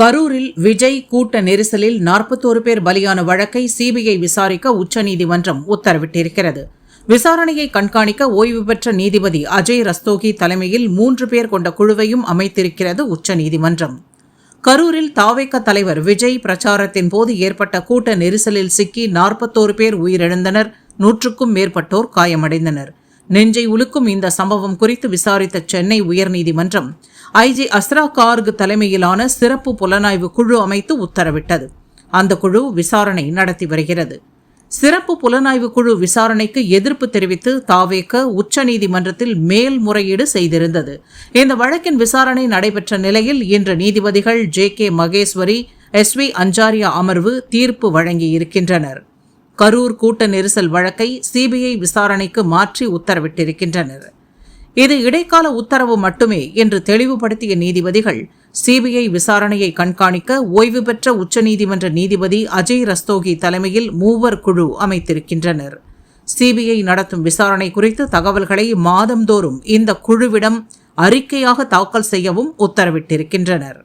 கரூரில் விஜய் கூட்ட நெரிசலில் நாற்பத்தோரு பேர் பலியான வழக்கை சிபிஐ விசாரிக்க உச்சநீதிமன்றம் உத்தரவிட்டிருக்கிறது. விசாரணையை கண்காணிக்க ஓய்வு பெற்ற நீதிபதி அஜய் ரஸ்தோகி தலைமையில் மூன்று பேர் கொண்ட குழுவையும் அமைத்திருக்கிறது உச்சநீதிமன்றம். கரூரில் தாவேக்க தலைவர் விஜய் பிரச்சாரத்தின் போது ஏற்பட்ட கூட்ட நெரிசலில் சிக்கி நாற்பத்தோரு பேர் உயிரிழந்தனர். நூற்றுக்கும் மேற்பட்டோர் காயமடைந்தனர். நெஞ்சை உலுக்கும் இந்த சம்பவம் குறித்து விசாரித்த சென்னை உயர்நீதிமன்றம் ஐஜி அஸ்ரா கார்க் தலைமையிலான சிறப்பு புலனாய்வு குழு அமைத்து உத்தரவிட்டது. அந்த குழு விசாரணை நடத்தி வருகிறது. சிறப்பு புலனாய்வு குழு விசாரணைக்கு எதிர்ப்பு தெரிவித்து தாவேக்க உச்சநீதிமன்றத்தில் மேல்முறையீடு செய்திருந்தது. இந்த வழக்கின் விசாரணை நடைபெற்ற நிலையில் இன்று நீதிபதிகள் J. K. Maheshwari S. V. Anjaria அமர்வு தீர்ப்பு வழங்கியிருக்கின்றனர். கரூர் கூட்ட நெரிசல் வழக்கை சிபிஐ விசாரணைக்கு மாற்றி உத்தரவிட்டிருக்கின்றனர். இது இடைக்கால உத்தரவு மட்டுமே என்று தெளிவுபடுத்திய நீதிபதிகள் சிபிஐ விசாரணையை கண்காணிக்க ஓய்வு பெற்ற உச்சநீதிமன்ற நீதிபதி அஜய் ரஸ்தோகி தலைமையில் மூவர் குழு அமைத்திருக்கின்றனர். சிபிஐ நடத்தும் விசாரணை குறித்து தகவல்களை மாதந்தோறும் இந்த குழுவிடம் அறிக்கையாக தாக்கல் செய்யவும் உத்தரவிட்டிருக்கின்றனர்.